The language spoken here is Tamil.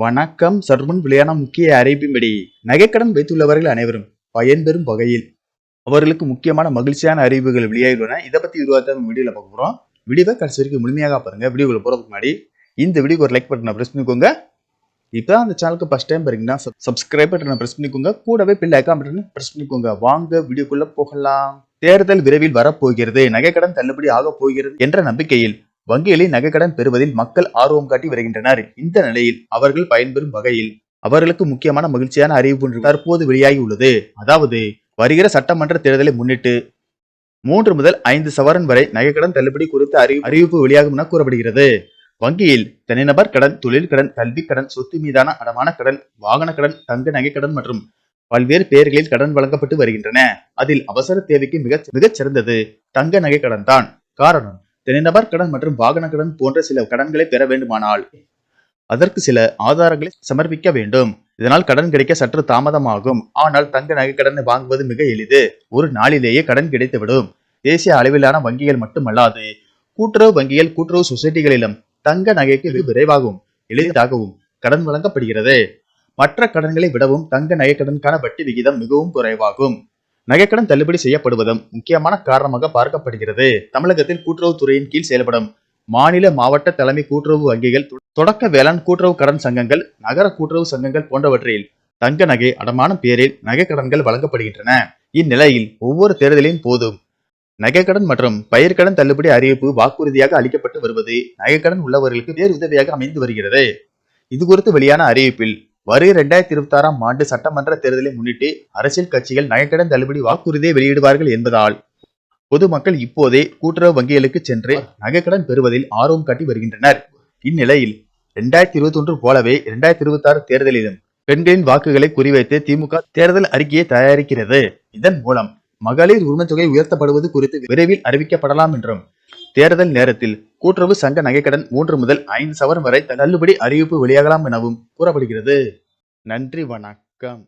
வணக்கம். சற்றுமுன் வெளியான முக்கிய அறிவிப்பின்படி நகைக்கடன் வைத்துள்ளவர்கள் அனைவரும் பயன்பெறும் வகையில் அவர்களுக்கு முக்கியமான மகிழ்ச்சியான அறிவிப்புகள் வெளியாகியுள்ளன. இதை பத்தி விரிவாக வீடியோல பார்க்க போறோம். வீடியோவை கடைசி வரைக்கும் முழுமையாக பாருங்க. வீடியோவில் போறதுக்கு முன்னாடி இந்த வீடியோக்கு ஒரு லைக் பட்டனை பிரஸ் பண்ணிக்கோங்க. இப்போ அந்த சேனலுக்கு ஃபர்ஸ்ட் டைம் பாருங்கன்னா சப்ஸ்கிரைப் பட்டனை பிரஸ் பண்ணிக்கோங்க. கூடவே பில் ஐக்கான் பட்டனை பிரஸ் பண்ணிக்கோங்க. வாங்க வீடியோக்குள்ள போகலாம். தேர்தல் விரைவில் வரப்போகிறது. நகைக்கடன் தள்ளுபடி ஆகப் போகிறது என்ற நம்பிக்கையில் வங்கிகளில் நகைக்கடன் பெறுவதில் மக்கள் ஆர்வம் காட்டி வருகின்றனர். இந்த நிலையில் அவர்கள் பயன்பெறும் வகையில் அவர்களுக்கு முக்கியமான மகிழ்ச்சியான அறிவிப்பு ஒன்று தற்போது வெளியாகி உள்ளது அதாவது வருகிற சட்டமன்ற தேர்தலை முன்னிட்டு மூன்று முதல் ஐந்து சவரன் வரை நகைக்கடன் தள்ளுபடி குறித்த அறி அறிவிப்பு வெளியாகும் என கூறப்படுகிறது. வங்கியில் தனிநபர் கடன் தொழில் கடன் கல்வி கடன் சொத்து மீதான அடமான கடன் வாகன கடன் தங்க நகைக்கடன் மற்றும் பல்வேறு பெயர்களில் கடன் வழங்கப்பட்டு வருகின்றன. அதில் அவசர தேவைக்கு மிக மிகச் சிறந்தது தங்க நகை கடன் தான். காரணம் தனிநபர் கடன் மற்றும் வாகன கடன் போன்ற சில கடன்களை பெற வேண்டுமானால் அதற்கு சில ஆதாரங்களை சமர்ப்பிக்க வேண்டும். இதனால் கடன் கிடைக்க சற்று தாமதமாகும். ஆனால் தங்க நகை கடனை வாங்குவது மிக எளிது. ஒரு நாளிலேயே கடன் கிடைத்துவிடும். தேசிய அளவிலான வங்கிகள் மட்டுமல்லாது கூட்டுறவு வங்கிகள் கூட்டுறவு சொசைட்டிகளிலும் தங்க நகைக்கு விரைவாகவும் எளிதாகவும் கடன் வழங்கப்படுகிறது. மற்ற கடன்களை விடவும் தங்க நகை கடனுக்கான வட்டி விகிதம் மிகவும் குறைவாகும். நகைக்கடன் தள்ளுபடி செய்யப்படுவதும் முக்கியமான காரணமாக பார்க்கப்படுகிறது. தமிழகத்தில் கூட்டுறவு துறையின் கீழ் செயல்படும் மாநில மாவட்ட தலைமை கூட்டுறவு வங்கிகள் தொடக்க வேளாண் கூட்டுறவு கடன் சங்கங்கள் நகர கூட்டுறவு சங்கங்கள் போன்றவற்றில் தங்க நகை அடமான பேரில் நகைக்கடன்கள் வழங்கப்படுகின்றன. இந்நிலையில் ஒவ்வொரு தேர்தலின் போதும் நகைக்கடன் மற்றும் பயிர்க்கடன் தள்ளுபடி அறிவிப்பு வாக்குறுதியாக அளிக்கப்பட்டு வருவது நகைக்கடன் உள்ளவர்களுக்கு பேருதவியாக அமைந்து வருகிறது. இது குறித்து வெளியான அறிவிப்பில் வரும் இரண்டாயிரத்தி இருபத்தி ஆறாம் ஆண்டு சட்டமன்ற தேர்தலை முன்னிட்டு அரசியல் கட்சிகள் நகைக்கடன் தள்ளுபடி வாக்குறுதியை வெளியிடுவார்கள் என்பதால் பொதுமக்கள் இப்போதே கூட்டுறவு வங்கிகளுக்கு சென்று நகைக்கடன் பெறுவதில் ஆர்வம் காட்டி வருகின்றனர். இந்நிலையில் இரண்டாயிரத்தி இருபத்தி ஒன்று போலவே இரண்டாயிரத்தி இருபத்தி ஆறு தேர்தலிலும் பெண்களின் வாக்குகளை குறிவைத்து திமுக தேர்தல் அறிக்கையை தயாரிக்கிறது. இதன் மூலம் மகளிர் உரிமத்தொகை உயர்த்தப்படுவது குறித்து விரைவில் அறிவிக்கப்படலாம் என்றும் தேர்தல் நேரத்தில் கூட்டுறவு சங்க நகைக்கடன் மூன்று முதல் ஐந்து சவரம் வரை தள்ளுபடி அறிவிப்பு வெளியாகலாம் எனவும் கூறப்படுகிறது. நன்றி வணக்கம்.